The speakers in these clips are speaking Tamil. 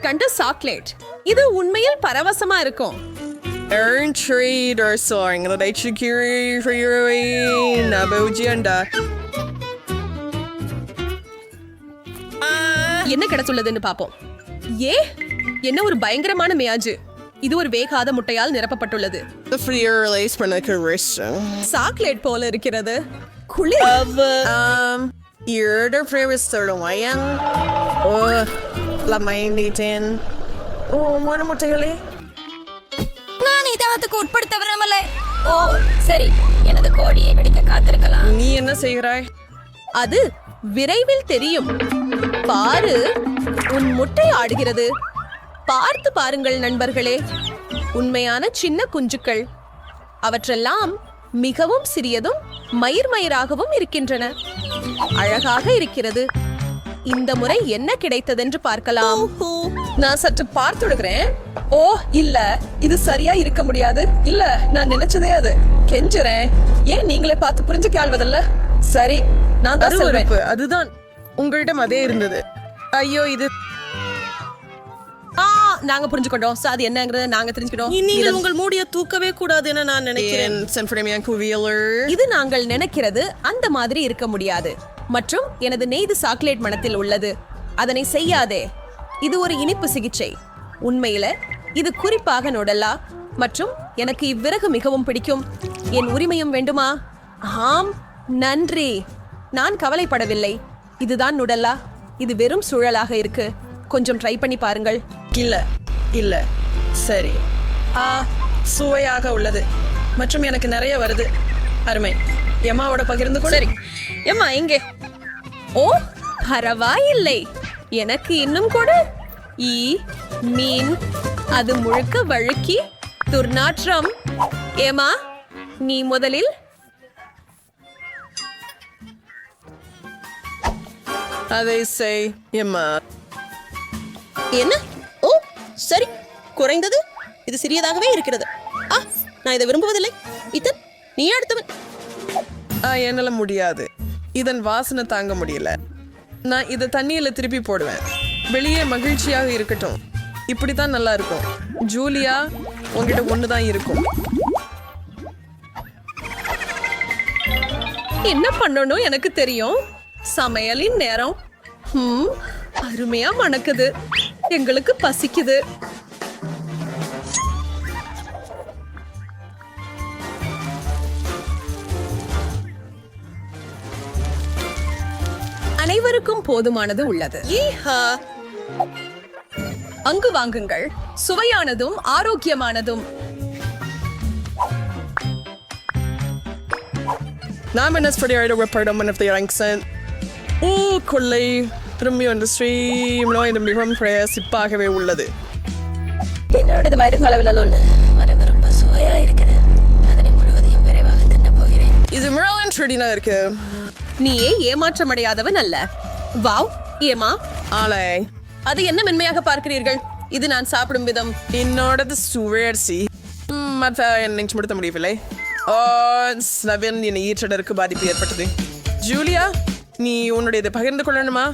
கண்டு சாக்லேட். இது உண்மையில் பரவசமா இருக்கும். Earn trade or for your na bojanda. என்ன கிடைச்சுள்ளதுன்னு பாப்போம். ஏ என்ன ஒரு பயங்கரமான மேயாஜு. இது ஒரு வேகாத முட்டையால் நிரப்பப்பட்டுள்ளது. சாக்லேட் போல இருக்கிறது. குளிர் What am I telling நான் இதயத்துக்கு உட்படுத்த விரும்பல ஓ சரி. எனது கோடியை வெடிக்க காத்திருக்கலாம். நீ என்ன செய்கிறாய்? அது விரைவில் தெரியும். பாரு உன் முட்டை ஆடுகிறது. பார்த்து பாருங்கள் நண்பர்களே. உண்மையான சின்ன குஞ்சுக்கள். அவற்றெல்லாம் மிகவும் சிறியதும் மயிர் மயிராகவும் இருக்கின்றன. அழகாக இருக்கிறது. இந்த முறை என்ன கிடைத்ததென்று பார்க்கலாம். நான் சற்று பார்த்துடுகிறேன் ஓ இல்ல. இது சரியா இருக்க முடியாது. இல்ல நான் நினைச்சதே அது. கெஞ்சுறேன். ஏன் நீங்களே பார்த்து புரிஞ்சுக்க ஆள்வதில்ல? சரி நான் அருவருப்பு அதுதான் உங்களிடம் அதே இருந்தது. ஐயோ இது ஆ நாங்க புரிஞ்சுக்கிட்டோம். So, அது என்னங்கறத நாங்க தெரிஞ்சுக்கிட்டோம். நீங்கள் உங்கள் மூடிய தூக்கவே கூடாது என நான் நினைக்கிறேன் இது நாங்கள் நினைக்கிறது அந்த மாதிரி இருக்க முடியாது. மற்றும் எனது நெய்து சாக்லேட் மனத்தில் உள்ளது. அதனை செய்யாதே. இது ஒரு இனிப்பு சிகிச்சை. உண்மையில இது குறிப்பாக நொடல்லா மற்றும் எனக்கு இவ்விறகு மிகவும் பிடிக்கும். என் உரிமையும் வேண்டுமா? ஆம் நன்றி. நான் கவலைப்படவில்லை. இதுதான் நுடல்லா இது வெறும் சூழலாக இருக்கு. கொஞ்சம் ட்ரை பண்ணி பாருங்கள். இல்ல இல்ல. சரி. ஆ சுவையாக உள்ளது. மற்றும் எனக்கு நிறைய வருது. அருமை. எம்மாவோட பகிர்ந்து கொடு சரி. எம்மா இங்கே. ஓ பரவாயில்லை. எனக்கு இன்னும் கொடு. ஈ மீன் அது முழுக்க வழுக்கி துர்நாற்றம். ஏமா நீ முதலில். அதை செய் எம்மா என்ன? ஓ சரி. குறைந்தது இது சிறியதாகவே இருக்கிறது. ஆ நான் இதை விரும்புவதில்லை. இத்தன் நீ அடுத்தவன். என்னால் முடியாது. இதன் வாசனை தாங்க முடியல. நான் இதை தண்ணியில் திருப்பி போடுவேன். வெளியே மகிழ்ச்சியாக இருக்கட்டும். இப்படி தான் நல்லா இருக்கும். ஜூலியா உங்ககிட்ட தான் இருக்கும். என்ன பண்ணணும் எனக்கு தெரியும்? சமையலின் நேரம். ஹம், அருமையா மணக்குது எங்களுக்கு பசிக்குது. அனைவருக்கும் போதுமானது உள்ளது. ஈஹா. அங்கு வாங்குங்கள். சுவையானதும் ஆரோக்கியமானதும். நான் என்ன ஸ்படியோட வெப்படம் மனத்தை இறங்கன் ஓ கொள்ளை. திரும்பி வந்து ஸ்ரீம்லோ இது மிகவும் பிரயாசிப்பாகவே உள்ளது. என்னோடது வருங்காலவில் ஒன்று மரம் ரொம்ப சுவையா இருக்குது அதனை முழுவதையும் விரைவாக தின்னப் போகிறேன். இது மிரலன் ட்ரெடினா இருக்கு. நீயே ஏமாற்றமடையாதவன் அல்ல. வாவ் ஏமா. ஆலை அது என்ன மென்மையாக பார்க்கிறீர்கள்? இது நான் சாப்பிடும் விதம். என்னோடது சுழற்சி. மற்ற நினைச்சு முடித்த முடியவில்லை. ஓ நவீன் என் ஈற்றடருக்கு பாதிப்பு ஏற்பட்டது. ஜூலியா நீ உன்னுடையதை பகிர்ந்து கொள்ளணுமா?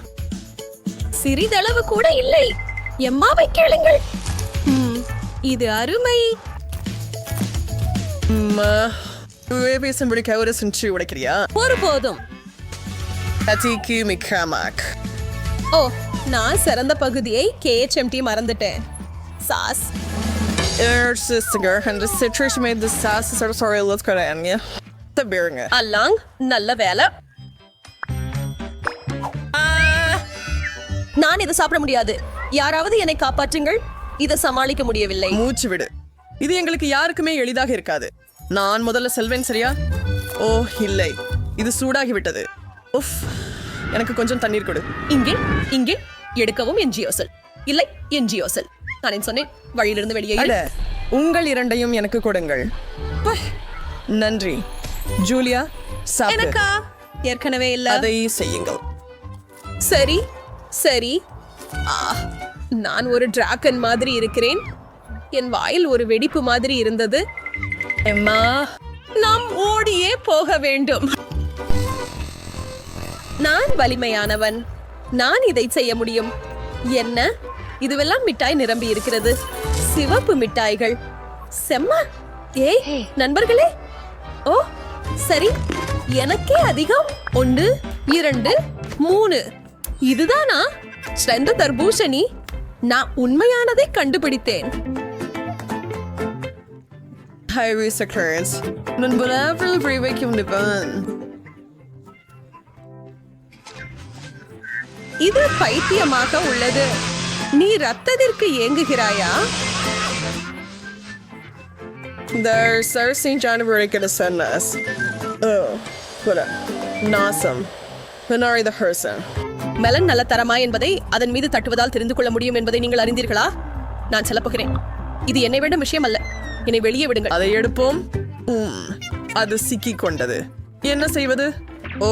சிறிதளவு கூட இல்லை. எம்மாவை கேளுங்கள். இது அருமை. அம்மா, பேசும்படி கவர சென்று உடைக்கிறியா? ஒருபோதும். மிக்காமாக் ஓ நான் சிறந்த பகுதியை கேஎச்எம்டி மறந்துட்டேன். சாஸ். Er அல்லாங் நல்ல வேலை. நான் இதை சாப்பிட முடியாது. யாராவது என்னை காப்பாற்றுங்கள். இதை சமாளிக்க முடியவில்லை. மூச்சு விடு. இது எங்களுக்கு யாருக்குமே எளிதாக இருக்காது. நான் முதல்ல செல்வேன் சரியா? ஓ இல்லை. இது சூடாகி விட்டது உஃப் எனக்கு கொஞ்சம் தண்ணீர் கொடு. இங்கே இங்கே எடுக்கவும் என்ஜிஓசல் இல்லை என்ஜிஓசல் நான் சொன்னேன் வழியிலிருந்து வெளியே உங்கள் இரண்டையும் எனக்கு கொடுங்கள். நன்றி. ஜூலியா எனக்கா? ஏற்கனவே இல்ல. அதை செய்யுங்கள். சரி சரி. நான் ஒரு டிராகன் மாதிரி இருக்கிறேன். என் வாயில் ஒரு வெடிப்பு மாதிரி இருந்தது. எம்மா நாம் ஓடியே போக வேண்டும். நான் வலிமையானவன். நான் இதை செய்ய முடியும். என்ன? இதுவெல்லாம் மிட்டாய் நிரம்பி இருக்கிறது. சிவப்பு மிட்டாய்கள். செம்ம. ஏய் நண்பர்களே. ஓ சரி. எனக்கே அதிகம். ஒன்று இரண்டு மூணு. இதுதானா? ஸ்ட்ரெந்த தர்பூசணி நான் உண்மையானதை கண்டுபிடித்தேன். Highway Secrets. நண்பனாவில் பிரிவைக்கும் நிபன் இது பைத்தியமாக உள்ளது. நீ ரத்தத்திற்கு ஏங்குகிறாயா? There Cersei January gonna send us. Oh, what a Nasum. Minari the person. Melon நல்ல தரமா என்பதை அதன் மீது தட்டுவதால் தெரிந்து கொள்ள முடியும் என்பதை நீங்கள் அறிந்தீர்களா? நான் செல்லப்போகிறேன். இது என்னை விட விஷயம் அல்ல. என்னை வெளியே விடுங்கள். அதை எடுப்போம். அது சிக்கிக் கொண்டது என்ன செய்வது? ஓ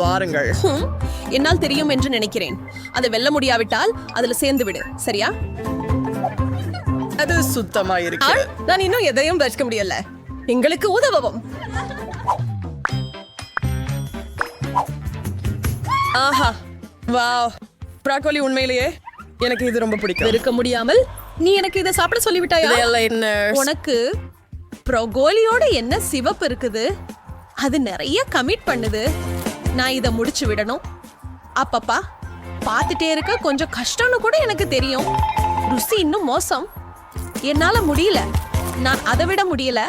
வாருங்கள். என்னால் தெரியும் என்று நினைக்கிறேன். அதை வெல்ல முடியாவிட்டால் அதுல சேர்ந்து விடு. சரியா? அது சுத்தமா இருக்கு நான் இன்னும் எதையும் வச்சுக்க முடியல. எங்களுக்கு உதவவும். ஆஹா வாவ். ப்ராக்கோலி உண்மையிலேயே எனக்கு இது ரொம்ப பிடிக்கும். வெறுக்க முடியாமல் நீ எனக்கு இதை சாப்பிட சொல்லிவிட்டாயா? என்ன உனக்கு ப்ரொகோலியோட என்ன சிவப்பு இருக்குது? அது நிறைய கமிட் பண்ணுது. நான் இதை முடிச்சு விடணும். அப்பப்பா பார்த்துட்டே இருக்க கொஞ்சம் கஷ்டம்னு கூட எனக்கு தெரியும். ருசி இன்னும் மோசம். என்னால முடியல. நான் அதை விட முடியல.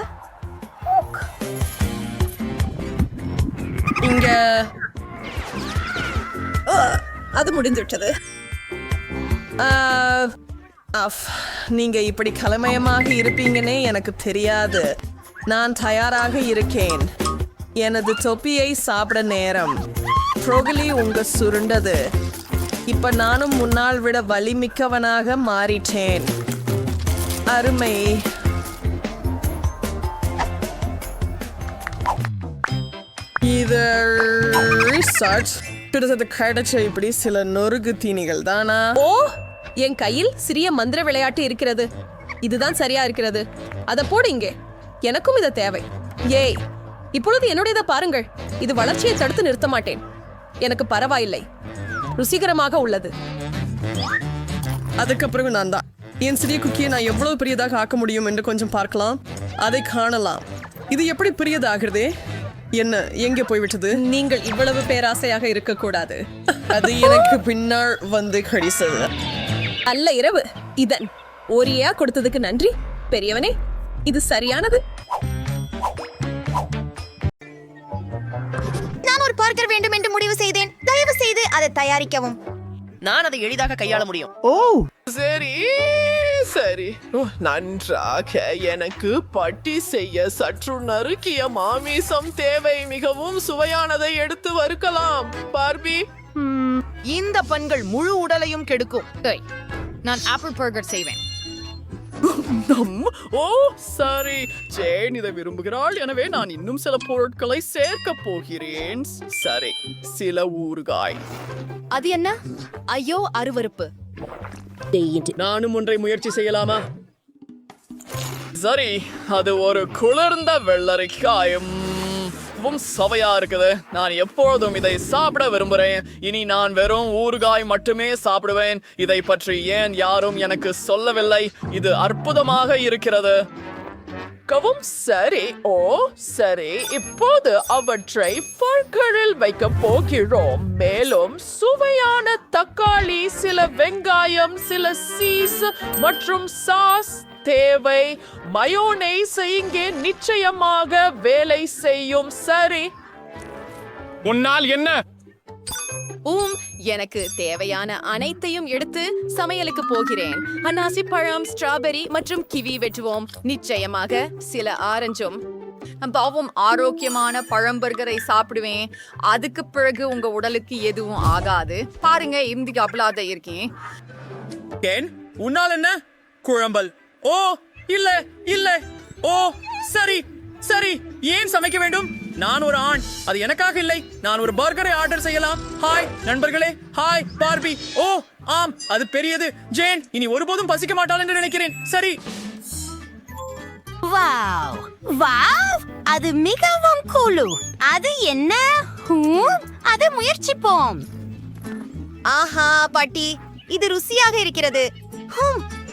இங்க அது முடிந்துவிட்டது. அஃப், நீங்க இப்படி கலமயமாக இருப்பீங்கன்னே எனக்கு தெரியாது. நான் தயாராக இருக்கேன். எனது தொப்பியை சாப்பிட நேரம். ப்ரோகலி உங்க சுருண்டது. இப்ப நானும் முன்னால் விட வலிமிக்கவனாக மாறிட்டேன். அருமை. இது ரிசர்ச் கிட்டத்தட்ட கிடைச்ச இப்படி சில நொறுக்கு தீனிகள் தானா? ஓ என் கையில் சிறிய மந்திர விளையாட்டு இருக்கிறது. இதுதான் சரியா இருக்கிறது. அதை போடு இங்கே. எனக்கும் இது தேவை. ஏய் இப்பொழுது என்னுடையதை பாருங்கள். இது வளர்ச்சியை தடுத்து நிறுத்த மாட்டேன். எனக்கு பரவாயில்லை. ருசிகரமாக உள்ளது. அதுக்கப்புறம் நான் தான். என் சிறிய குக்கியை நான் எவ்வளவு பெரியதாக ஆக்க முடியும் என்று கொஞ்சம் பார்க்கலாம். அதை காணலாம். இது எப்படி பெரியதாகிறதே? என்ன எங்கே போய்விட்டது? நீங்கள் இவ்வளவு பேராசையாக இருக்கக்கூடாது. அது எனக்கு பின்னால் வந்து கடிசது. அல்ல இரவு. இதன் ஓரியா கொடுத்ததுக்கு நன்றி. பெரியவனே இது சரியானது. தயவு செய்து அதை தயாரிக்கவும். நான் அதை எளிதாக கையாள முடியும். சரி சரி. ஓ, நன்றாக எனக்கு பட்டி செய்ய சற்று நறுக்கிய மாமிசம் தேவை. மிகவும் சுவையானதை எடுத்து வறுக்கலாம். பார்பி. இந்த பண்கள் முழு உடலையும் கெடுக்கும். சரி, நான் ஆப்பிள் பர்கர் செய்வேன். நம் ஓ சரி. ஜேன் இதை விரும்புகிறாள். எனவே நான் இன்னும் சில பொருட்களை சேர்க்க போகிறேன். சரி சில ஊறுகாய். அது என்ன? ஐயோ அருவருப்பு. நானும் ஒன்றை முயற்சி செய்யலாமா? சரி அது ஒரு குளிர்ந்த வெள்ளரிக்காயும். மிகவும் சுவையா இருக்குது. நான் எப்பொழுதும் இதை சாப்பிட விரும்புகிறேன் இனி நான் வெறும் ஊறுகாய் மட்டுமே சாப்பிடுவேன். இதை பற்றி ஏன் யாரும் எனக்கு சொல்லவில்லை. இது அற்புதமாக இருக்கிறது. கவும் சரி. ஓ சரி. இப்போது அவற்றை பற்களில் வைக்க போகிறோம். மேலும் சுவையான தக்காளி சில வெங்காயம் சில சீஸ் மற்றும் சாஸ் தேவை. மயோனைஸ் இங்கே நிச்சயமாக வேலை செய்யும். சரி. உன்னால் என்ன? உம் எனக்கு தேவையான அனைத்தையும் எடுத்து சமையலுக்கு போகிறேன். அன்னாசி பழம் ஸ்ட்ராபெரி மற்றும் கிவி வெட்டுவோம். நிச்சயமாக சில ஆரஞ்சும். பாவம் ஆரோக்கியமான பழம்பர்கரை சாப்பிடுவேன். அதுக்கு பிறகு உங்க உடலுக்கு எதுவும் ஆகாது. பாருங்க இந்தி அபலாத இருக்கேன். ஏன்? உன்னால் என்ன? குழம்பல். ஓ இல்ல இல்ல. ஓ சரி சரி. ஏன் சமைக்க வேண்டும்? நான் ஒரு ஆண். அது எனக்காக இல்லை. நான் ஒரு பர்கரை ஆர்டர் செய்யலாம். ஹாய் நண்பர்களே. Hi Barbie. ஓ ஆம் அது பெரியது. ஜேன் இனி ஒருபோதும் பசிக்க மாட்டாள் என்று நினைக்கிறேன். சரி. வாவ் வாவ் அது மிகவும் கூலு அது என்ன? ஹூம் அதை முயற்சிப்போம். ஆஹா பாட்டி இது ருசியாக இருக்கிறது.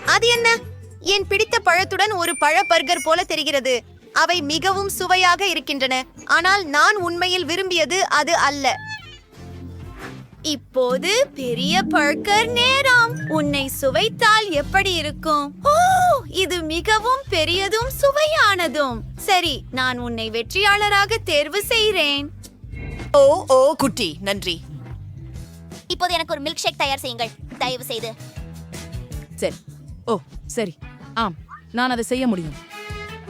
அது என்ன? என் பிடித்த பழத்துடன் ஒரு பழ பர்கர் போல தெரிகிறது. அவை மிகவும் சுவையாக இருக்கின்றன. ஆனால் நான் உண்மையில் விரும்பியது அது அல்ல. இப்போது பெரிய பர்கர் நேரம். உன்னை சுவைத்தால் எப்படி இருக்கும்? ஓ இது மிகவும் பெரியதும் சுவையானதும். சரி நான் உன்னை வெற்றியாளராக தேர்வு செய்கிறேன். ஓ ஓ குட்டி நன்றி. இப்போது எனக்கு ஒரு மில்க் ஷேக் தயார் செய்யுங்கள். தயவு செய்து சரி. ஓ சரி. ஆம் நான் அதை செய்ய முடியும்.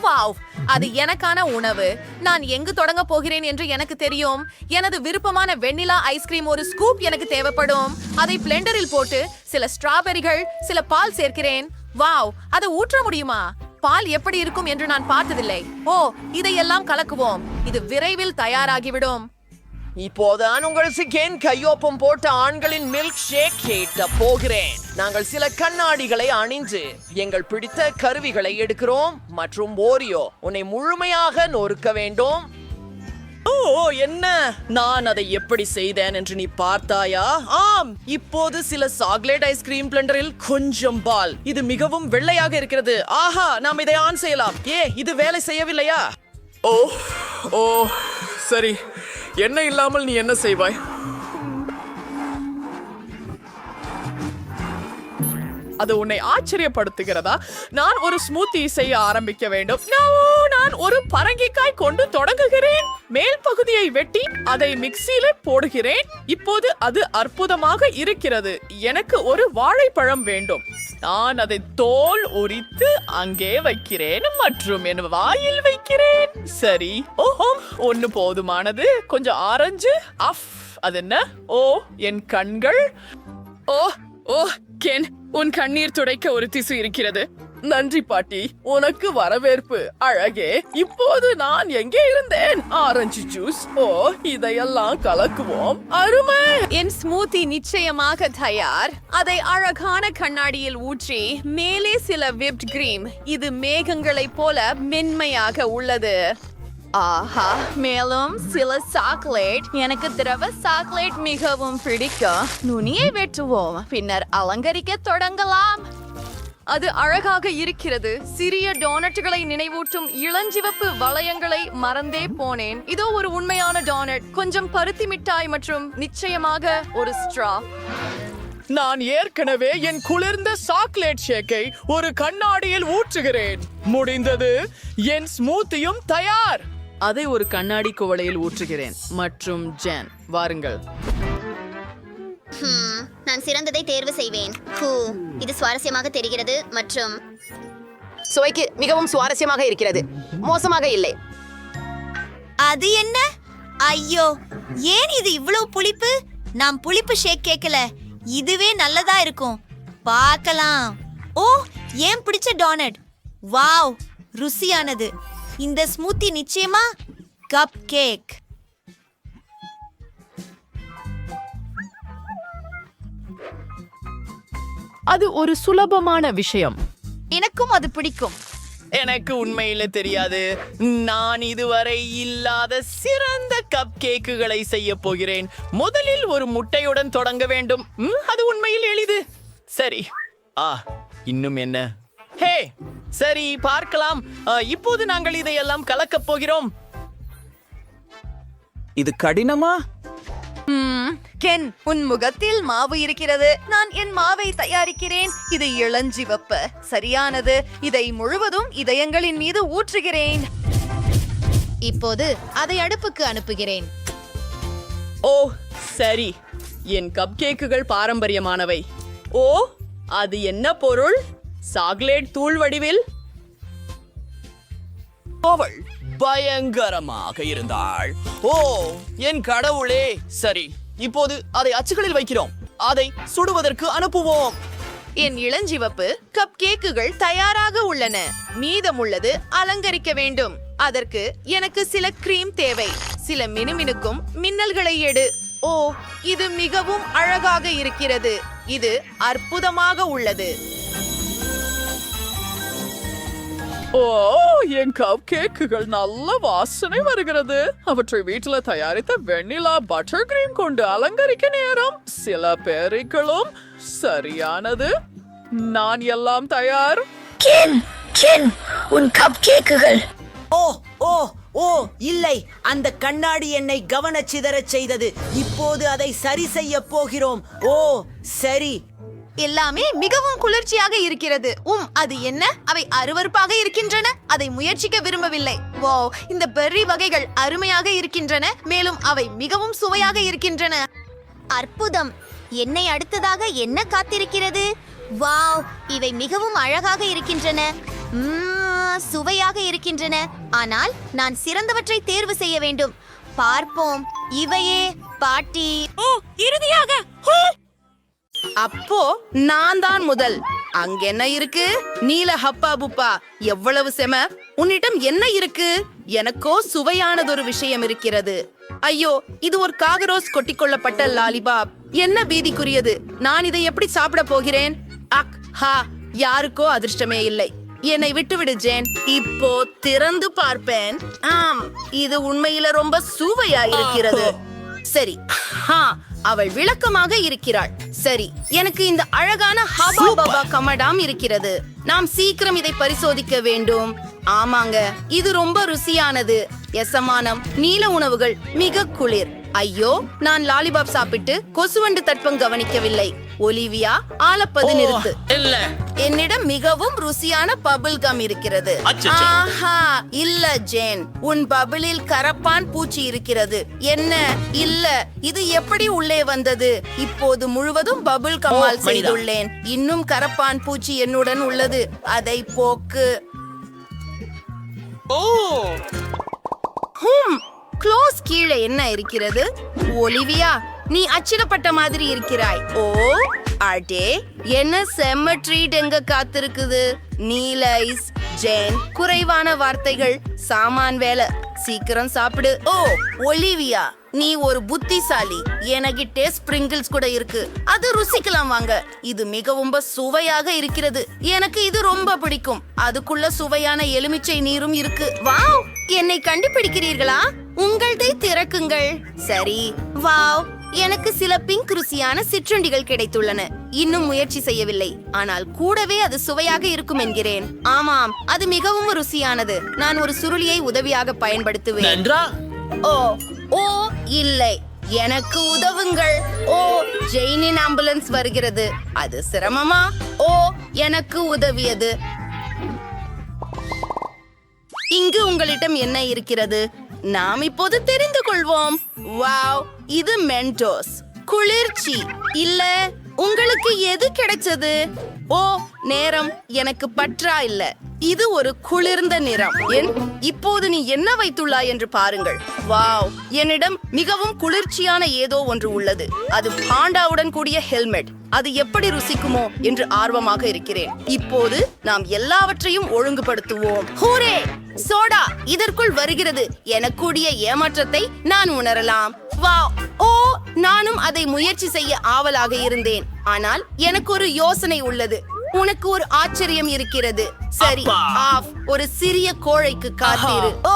வாவ் அது எனக்கான உணவு. நான் எங்கு தொடங்க போகிறேன் என்று எனக்கு தெரியும். எனது விருப்பமான வெண்ணிலா ஐஸ்கிரீம் ஒரு ஸ்கூப் எனக்கு தேவைப்படும். அதை பிளெண்டரில் போட்டு சில ஸ்ட்ராபெரிகள் சில பால் சேர்க்கிறேன். வாவ் அதை ஊற்ற முடியுமா? பால் எப்படி இருக்கும் என்று நான் பார்த்ததில்லை. ஓ இதையெல்லாம் கலக்குவோம். இது விரைவில் தயாராகிவிடும். இப்போதான் உங்களுக்கு கேன் கையொப்பம் போட்ட ஆண்களின் மில்க் ஷேக் கேட்ட போகிறேன். நாங்கள் சில கண்ணாடிகளை அணிந்து எங்கள் பிடித்த கருவிகளை எடுக்கிறோம் மற்றும் ஓரியோ உன்னை முழுமையாக நொறுக்க வேண்டும். ஓ என்ன? நான் அதை எப்படி செய்தேன் என்று நீ பார்த்தாயா? ஆம் இப்போது சில சாக்லேட் ஐஸ்கிரீம் பிளண்டரில் கொஞ்சம் பால். இது மிகவும் வெள்ளையாக இருக்கிறது. ஆஹா நாம் இதை ஆன் செய்யலாம். ஏ இது வேலை செய்யவில்லையா? ஓ ஓ சரி. என்ன இல்லாமல் நீ என்ன செய்வாய்? அது உன்னை ஆச்சரியப்படுத்துகிறதா? நான் ஒரு ஸ்மூத்தி செய்ய ஆரம்பிக்க வேண்டும். நான் நான் ஒரு பரங்கிக்காய் கொண்டு தொடங்குகிறேன். மேல் பகுதியை வெட்டி அதை மிக்சியில போடுகிறேன். இப்போது அது அற்புதமாக இருக்கிறது. எனக்கு ஒரு வாழைப்பழம் வேண்டும். நான் அதை தோல் உரித்து அங்கே வைக்கிறேன். மற்றும் என் வாயில் வைக்கிறேன். சரி. ஓஹோ ஒன்னு போதுமானது. கொஞ்சம் ஆரஞ்சு. அஃப் அது என்ன? ஓ என் கண்கள். ஓ ஓ கென் உன் கண்ணீர் துடைக்க ஒரு திசு இருக்கிறது. நன்றி பாட்டி. உனக்கு வரவேற்பு. அழகே இப்போது நான் எங்கே இருந்தேன்? Orange juice. ஓ இதையெல்லாம் கலக்குவோம். அருமை! என் ஸ்மூத்தி நிச்சயமாக தயார். அதை அழகான கண்ணாடியில் ஊற்றி மேலே சில விப்ட் கிரீம் இது மேகங்களைப் போல மென்மையாக உள்ளது. ஆஹா மேலும் சில சாக்லேட். எனக்கு திரவ சாக்லேட் மிகவும் பிடிக்கும். நுனியை வெட்டுவோம். பின்னர் அலங்கரிக்க தொடங்கலாம். அது அழகாக இருக்கிறது. சிறிய டோனட்டுகளை நினைவூட்டும் இளஞ்சிவப்பு வளையங்களை மறந்தே போனேன். இதோ ஒரு உண்மையான டோனட் கொஞ்சம் பருத்தி மிட்டாய் மற்றும் நிச்சயமாக ஒரு ஸ்ட்ரா நான் ஏற்கனவே என் குளிர்ந்த சாக்லேட் ஷேக்கை ஒரு கண்ணாடியில் ஊற்றுகிறேன். முடிந்தது என் ஸ்மூத்தியும் தயார். அதை ஒரு கண்ணாடி குவளையில் ஊற்றுகிறேன். மற்றும் ஜேன் வாருங்கள். நான் சிறந்ததை தேர்வு செய்வேன். ஹூ இது சுவாரஸ்யமாக தெரிகிறது மற்றும் சுவைக்கு மிகவும் சுவாரஸ்யமாக இருக்கிறது. மோசமாக இல்லை. அது என்ன? ஐயோ ஏன் இது இவ்வளவு புளிப்பு? நான் புளிப்பு ஷேக் கேட்கல இதுவே நல்லதா இருக்கும். பார்க்கலாம். ஓ ஏன் பிடிச்ச டோனட் வாவ் ருசியானது. இந்த ஸ்மூத்தி நிச்சயமா கப் கேக் அது ஒரு சுலபமான விஷயம். எனக்கும் அது பிடிக்கும். எனக்கு உண்மையில தெரியாது. நான் இதுவரை இல்லாத சிறந்த கப் கேக்குகளை செய்ய போகிறேன். முதலில் ஒரு முட்டையுடன் தொடங்க வேண்டும். ம், அது உண்மையில் எளிது. சரி. ஆ இன்னும் என்ன? ஹே சரி பார்க்கலாம். ஆ, இப்போது நாங்கள் இதையெல்லாம் கலக்கப் போகிறோம். இது கடினமா? கென் உன் முகத்தில் மாவு இருக்கிறது. நான் என் மாவை தயாரிக்கிறேன். இது இளஞ்சிவப்பு. சரியானது. இதை முழுவதும் இதயங்களின் மீது ஊற்றுகிறேன். இப்போது அதை அடுப்புக்கு அனுப்புகிறேன். ஓ சரி. என் கப் கேக்குகள் பாரம்பரியமானவை. ஓ அது என்ன பொருள்? சாக்லேட் தூள் வடிவில்? அவள் பயங்கரமாக இருந்தாள். ஓ என் கடவுளே. சரி இப்போது அதை அச்சுகளில் வைக்கிறோம். அதை சுடுவதற்கு அனுப்புவோம். என் இளஞ்சிவப்பு கப் கேக்குகள் தயாராக உள்ளன. மீதமுள்ளது அலங்கரிக்க வேண்டும். அதற்கு எனக்கு சில கிரீம் தேவை. சில மினுமினுக்கும் மின்னல்களை எடு. ஓ இது மிகவும் அழகாக இருக்கிறது. இது அற்புதமாக உள்ளது. ஓ என் கப் கேக்குகள் நல்ல வாசனை வருகிறது. அவற்றை வீட்டுல தயாரித்த வெண்ணிலா பட்டர் கிரீம் கொண்டு அலங்கரிக்க நேரம் சில பேருக்களும் சரியானது. நான் எல்லாம் தயார். கென் கென் உன் கப் கேக்குகள் ஓ ஓ ஓ இல்லை. அந்த கண்ணாடி என்னை கவனச்சிதறச் செய்தது. இப்போது அதை சரி செய்ய போகிறோம். ஓ சரி. எல்லாமே மிகவும் குளிர்ச்சியாக இருக்கிறது. உம் அது என்ன? அவை அருவருப்பாக இருக்கின்றன. அதை முயற்சிக்க விரும்பவில்லை. வோ இந்த பெர்ரி வகைகள் அருமையாக இருக்கின்றன. மேலும் அவை மிகவும் சுவையாக இருக்கின்றன. அற்புதம். என்னை அடுத்ததாக என்ன காத்திருக்கிறது? வாவ் இவை மிகவும் அழகாக இருக்கின்றன. உம் சுவையாக இருக்கின்றன. ஆனால் நான் சிறந்தவற்றை தேர்வு செய்ய வேண்டும். பார்ப்போம். இவையே பாட்டி. ஓ இறுதியாக. அப்போ நான் தான் முதல் அங்கென்ன இருக்கு? நீல ஹப்பா புப்பா எவ்வளவு செம? உன்னிடம் என்ன இருக்கு? எனக்கோ சுவையானதொரு விஷயம் இருக்கிறது. ஐயோ இது ஒரு காகரோஸ் கொட்டிக்கொள்ளப்பட்ட லாலிபாப். என்ன பீதிக்குரியது? நான் இதை எப்படி சாப்பிட போகிறேன்? அக் ஹா யாருக்கோ அதிர்ஷ்டமே இல்லை. என்னை விட்டுவிடு ஜேன். இப்போ திறந்து பார்ப்பேன். ஆம் இது உண்மையில ரொம்ப சுவையா இருக்கிறது. சரி ஹா அவள் விளக்கமாக இருக்கிறாள். சரி எனக்கு இந்த அழகான ஹபா பபா கமடாம் இருக்கிறது. நாம் சீக்கிரம் இதை பரிசோதிக்க வேண்டும். ஆமாங்க இது ரொம்ப ருசியானது. எசமானம் நீல உணவுகள் மிக குளிர். ஐயோ நான் லாலிபாப் சாப்பிட்டு கொசுவண்டு தட்பம் கவனிக்கவில்லை. ஒலிவியா ஆலப்பது நிறுத்து. இல்ல. என்னிடம் மிகவும் ருசியான பபிள் கம் இருக்கிறது. ஆஹா இல்ல ஜேன். உன் பபிளில் கரப்பான் பூச்சி இருக்கிறது. என்ன? இல்ல. இது எப்படி உள்ளே வந்தது? இப்போது முழுவதும் பபிள் கம்மால் செய்துள்ளேன். இன்னும் கரப்பான் பூச்சி என்னுடன் உள்ளது. அதை போக்கு. ஹும். க்ளோஸ் கீழே என்ன இருக்கிறது? ஒலிவியா நீ அச்சிடப்பட்ட மாதிரி இருக்கிறாய். ஓ அடே என்ன செம்ம ட்ரீட் எங்க காத்திருக்குது? நீல ஐஸ் ஜேன் குறைவான வார்த்தைகள் சாமான் வேலை. சீக்கிரம் சாப்பிடு. ஓ ஒலிவியா. நீ ஒரு புத்திசாலி. எனகிட்டே ஸ்பிரிங்கிள்ஸ் கூட இருக்கு. அது ருசிக்கலாம் வாங்க. இது மிகவும் சுவையாக இருக்கிறது. எனக்கு இது ரொம்ப பிடிக்கும். அதுக்குள்ள சுவையான எலுமிச்சை நீரும் இருக்கு. வாவ்! என்னை கண்டுபிடிக்கிறீர்களா? உங்கள்தை திறக்குங்கள். சரி. வாவ்! எனக்கு சில பிங்க் ருசியான சிற்றுண்டிகள் கிடைத்துள்ளன. இன்னும் முயற்சி செய்யவில்லை. ஆனால் கூடவே அது சுவையாக இருக்கும் என்கிறேன். ஆமாம். அது மிகவும் ருசியானது. நான் ஒரு சுருளியை உதவியாக பயன்படுத்துவேன். ஓ ஓ இல்லை. எனக்கு உதவுங்கள். ஓ ஜெயினின் ஆம்புலன்ஸ் வருகிறது. அது சிரமமா? ஓ எனக்கு உதவியது. இங்கு உங்களிடம் என்ன இருக்கிறது? நாம் இப்போது தெரிந்து கொள்வோம். வாவ் இது மென்டோஸ் குளிர்ச்சி. இல்ல உங்களுக்கு எது கிடைச்சது? ஓ நேரம் எனக்கு பற்றா இல்ல. இது ஒரு குளிர்ந்த நிறம். என் இப்போது நீ என்ன வைத்துள்ளாய் என்று பாருங்கள். வாவ் என்னிடம் மிகவும் குளிர்ச்சியான ஏதோ ஒன்று உள்ளது. அது பாண்டாவுடன் கூடிய ஹெல்மெட். அது எப்படி ருசிக்குமோ என்று ஆர்வமாக இருக்கிறேன். இப்போது நாம் எல்லாவற்றையும் ஒழுங்குபடுத்துவோம். ஹூரே! சோடா இதற்குள் வருகிறது. எனக்குடிய ஏமாற்றத்தை நான் உணரலாம். வா ஓ நானும் அதை முயற்சி செய்ய ஆவலாக இருந்தேன். ஆனால் எனக்கு ஒரு யோசனை உள்ளது. உனக்கு ஒரு ஆச்சரியம் இருக்கிறது. சரி ஆஃப். ஒரு சிறிய கோழைக்கு காத்திரு. ஓ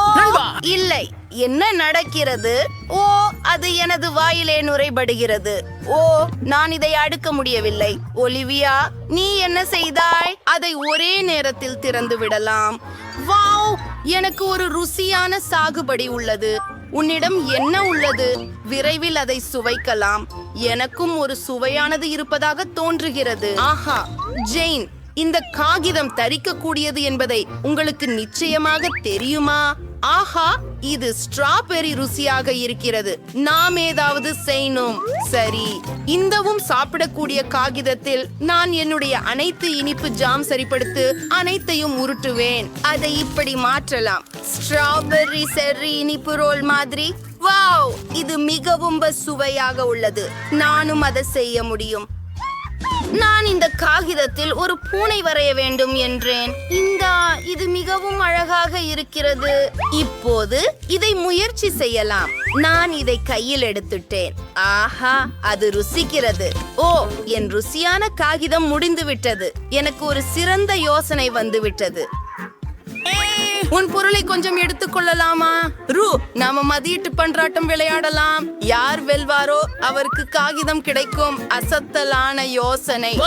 இல்லை. என்ன நடக்கிறது? ஓ அது எனது வாயிலே நுரைபடுகிறது. ஓ நான் இதை அடுக்க முடியவில்லை. ஒலிவியா நீ என்ன செய்தாய்? அதை ஒரே நேரத்தில் திறந்து விடலாம். வாவ்! எனக்கு ஒரு ருசியான சாகுபடி உள்ளது. உன்னிடம் என்ன உள்ளது? விரைவில் அதை சுவைக்கலாம். எனக்கும் ஒரு சுவையானது இருப்பதாக தோன்றுகிறது. ஆஹா. ஜெயின் இந்த காகிதம் தரிக்கக்கூடியது என்பதை உங்களுக்கு நிச்சயமாக தெரியுமா? ஆஹா இது ஸ்ட்ராபெரி ருசியாக இருக்கிறது. நாம் ஏதாவது செய்யணும். சரி இந்தவும் சாப்பிடக்கூடிய காகிதத்தில் நான் என்னுடைய அனைத்து இனிப்பு ஜாம் சரிப்படுத்து அனைத்தையும் உருட்டுவேன். அதை இப்படி மாற்றலாம். ஸ்ட்ராபெர்ரி செர்ரி இனிப்பு ரோல் மாதிரி. வாவ் இது மிகவும் சுவையாக உள்ளது. நானும் அதை செய்ய முடியும். நான் இந்த காகிதத்தில் ஒரு பூனை வரைய வேண்டும் என்றேன். இந்த இது மிகவும் அழகாக இருக்கிறது. இப்போது இதை முயற்சி செய்யலாம். நான் இதை கையில் எடுத்துட்டேன். ஆஹா அது ருசிக்கிறது. ஓ என் ருசியான காகிதம் முடிந்து விட்டது எனக்கு ஒரு சிறந்த யோசனை வந்துவிட்டது. உன் பொருளை கொஞ்சம் எடுத்துக்கொள்ளலாமா ரூ நாம மதியிட்டு பண்றாட்டம் விளையாடலாம். யார் வெல்வாரோ அவருக்கு காகிதம் கிடைக்கும். அசத்தலான யோசனை.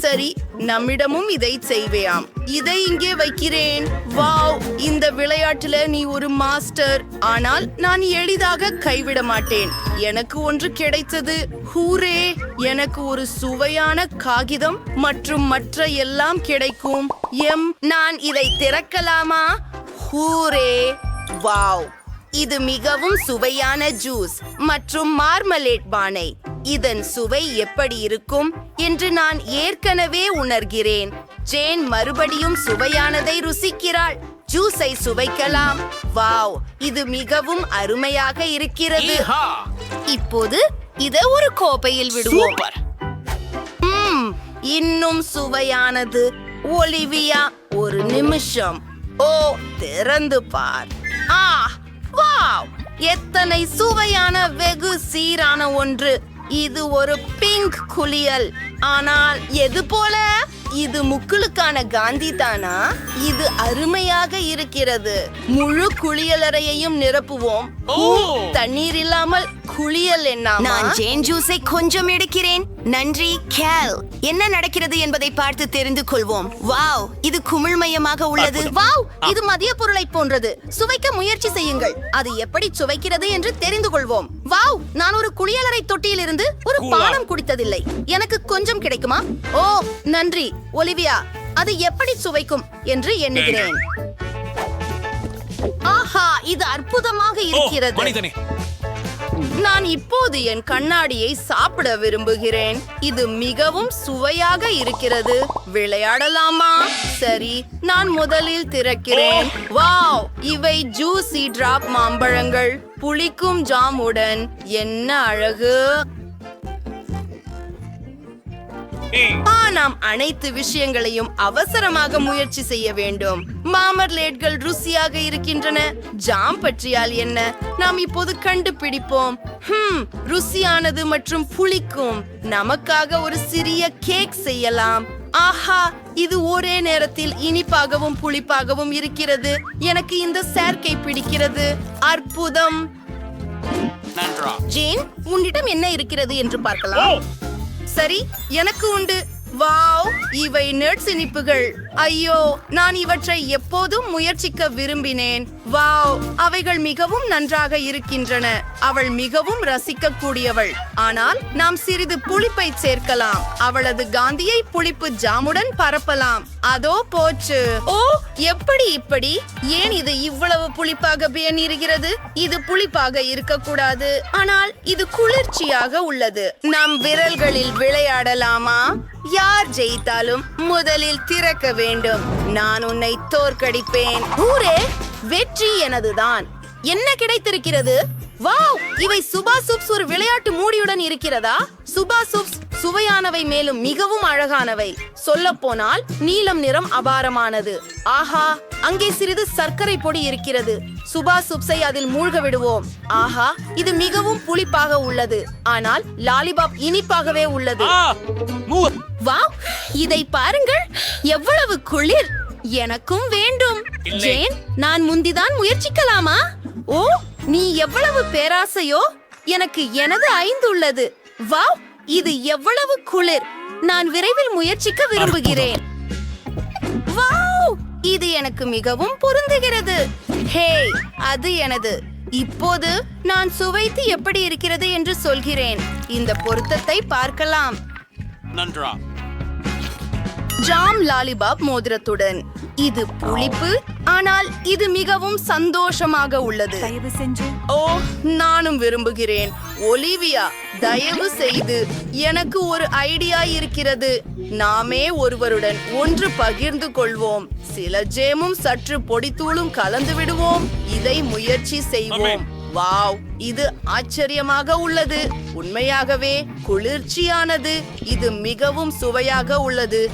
சரி நம்மிடமும் இதை செய்வேயாம். இதை இங்கே வைக்கிறேன். வாவ் இந்த விளையாட்டுல நீ ஒரு மாஸ்டர். ஆனால் நான் எளிதாக கைவிட மாட்டேன். எனக்கு ஒன்று கிடைத்தது. ஹூரே! எனக்கு ஒரு சுவையான காகிதம் மற்றும் மற்ற எல்லாம் கிடைக்கும். எம் நான் இதை திறக்கலாமா? ஹூரே! வாவ் இது மிகவும் சுவையான ஜூஸ் மற்றும் மார்மலேட் பானை. இதன் சுவை எப்படி இருக்கும் என்று நான் ஏற்கனவே உணர்கிறேன். ஜேன் மறுபடியும் சுவையானதை ருசிக்கிறாள். ஜூஸை சுவைக்கலாம். வாவ் இது மிகவும் அருமையாக இருக்கிறது. இப்போது இதை ஒரு கோப்பையில் விடுவோம். இன்னும் சுவையானது. ஒலிவியா ஒரு நிமிஷம். ஓ திறந்து பார். ஆ வாவ் எத்தனை சுவையான வெகு சீரான ஒன்று. இது ஒரு பிங்க் குளியல். ஆனால் எது போல? இது முக்குளுக்கான காந்தி தானா? இது அருமையாக இருக்கிறது. முழு குளியலறையையும் நிரப்புவோம். தண்ணீர் இல்லாமல் குளியல் என்ன நான் ஜேன் ஜூஸை கொஞ்சம் எடுக்கிறேன். நன்றி கேல் என்ன நடக்கிறது என்பதை பார்த்து தெரிந்து கொள்வோம். வாவ் இது குமிழ்மயமாக உள்ளது. வாவ் இது மதிய பொருளை போன்றது. சுவைக்க முயற்சி செய்யுங்கள். அது எப்படி சுவைக்கிறது என்று தெரிந்து கொள்வோம். வாவ் நான் ஒரு குளியலறை தொட்டியில் இருந்து ஒரு பானம் குடித்ததில்லை. எனக்கு கொஞ்சம் கிடைக்குமா? ஓ நன்றி. ஒலிவியா அது எப்படி சுவைக்கும் என்று எண்ணுகிறேன். ஆஹா இது அற்புதமாக இருக்கிறது. நான் இப்போது என் கண்ணாடியை சாப்பிட விரும்புகிறேன். இது மிகவும் சுவையாக இருக்கிறது. விளையாடலாமா? சரி நான் முதலில் திறக்கிறேன். வாவ் இவை ஜூசி டிராப் மாம்பழங்கள். புளிக்கும் ஜாமுடன். என்ன அழகு. நாம் அனைத்து விஷயங்களையும் அவசரமாக முயற்சி செய்ய வேண்டும். மாமர்லேட்கள் ருசியாக இருக்கின்றன. ஜாம் பற்றியால் என்ன? நாம் இப்போது கண்டுபிடிப்போம். ஹம் ருசியானது மற்றும் புளிக்கும். நமக்காக ஒரு சிறிய கேக் செய்யலாம். ஆஹா இது ஒரே நேரத்தில் இனிப்பாகவும் புளிப்பாகவும் இருக்கிறது. எனக்கு இந்த சேர்க்கை பிடிக்கிறது. அற்புதம். ஜேன் உன்னிடம் என்ன இருக்கிறது என்று பார்க்கலாம். சரி எனக்கு உண்டு. வாவ் இவை நட்ஸ் இனிப்புகள். ஐயோ நான் இவற்றை எப்போதும் முயற்சிக்க விரும்பினேன். வாவ் அவைகள் மிகவும் நன்றாக இருக்கின்றன. அவள் மிகவும் ரசிக்க கூடியவள் ஆனால் நாம் சிறிது புளிப்பை சேர்க்கலாம். அவளது காந்தியை புளிப்பு ஜாமுடன் பரப்பலாம். அதோ போச்சு. ஓ எப்படி இப்படி? ஏன் இது இவ்வளவு புளிப்பாக பேணிருக்கிறது இது புளிப்பாக இருக்கக்கூடாது. ஆனால் இது குளிர்ச்சியாக உள்ளது. நம் விரல்களில் விளையாடலாமா? யார் ஜெயித்தாலும் முதலில் திறக்கவே வேண்டும். நான் உன்னை தோற்கடிப்பேன். ஊரே வெற்றி எனதுதான். என்ன கிடைத்திருக்கிறது? வாவ்! இவை சுபா சூப்ஸ் ஒரு விளையாட்டு மூடியுடன் இருக்கிறதா? சுபா சூப்ஸ் சுவையானவை மேலும் மிகவும் அழகானவை. சொல்ல போனால் நீலம் நிறம் அபாரமானது. ஆஹா அங்கே சிறிது சர்க்கரை பொடி இருக்கிறது. சுபா சூப்ஸை அதில் மூழ்க விடுவோம். ஆஹா இது மிகவும் புளிப்பாக உள்ளது. ஆனால் லாலிபாப் இனிப்பாகவே உள்ளது. வாவ் இதை பாருங்கள். எவ்வளவு குளிர். எனக்கும் வேண்டும். ஜேன் நான் முந்திதான் முயற்சிக்கலாமா? ஓ நீ எவ்வளவு பேராசையோ. எனக்கு எனது ஐந்து உள்ளது. வாவ் இது எவ்வளவு குளிர். நான் விரைவில் முயற்சிக்க விரும்புகிறேன். வாவ்! இது எனக்கு மிகவும் பொருந்துகிறது. ஹே அது எனது. இப்போது நான் சுவைத்து எப்படி இருக்கிறது என்று சொல்கிறேன். இந்த பொருத்தத்தை பார்க்கலாம். ஜாம் லாலிபாப் மோதிரத்துடன். இது புளிப்பு ஆனால் இது மிகவும் சந்தோஷமாக உள்ளது. ஓ நானும் விரும்புகிறேன். ஒலிவியா தயவு செய்து எனக்கு ஒரு ஐடியா இருக்கிறது. நாமே ஒருவருடன் ஒன்று பகிர்ந்து கொள்வோம். சில ஜேமும் சற்று பொடித்தூளும் கலந்து விடுவோம். இதை முயற்சி செய்வோம். வாவ் இது ஆச்சரியமாக உள்ளது. உண்மையாகவே குளிர்ச்சியானது. இது மிகவும் சுவையாக உள்ளது.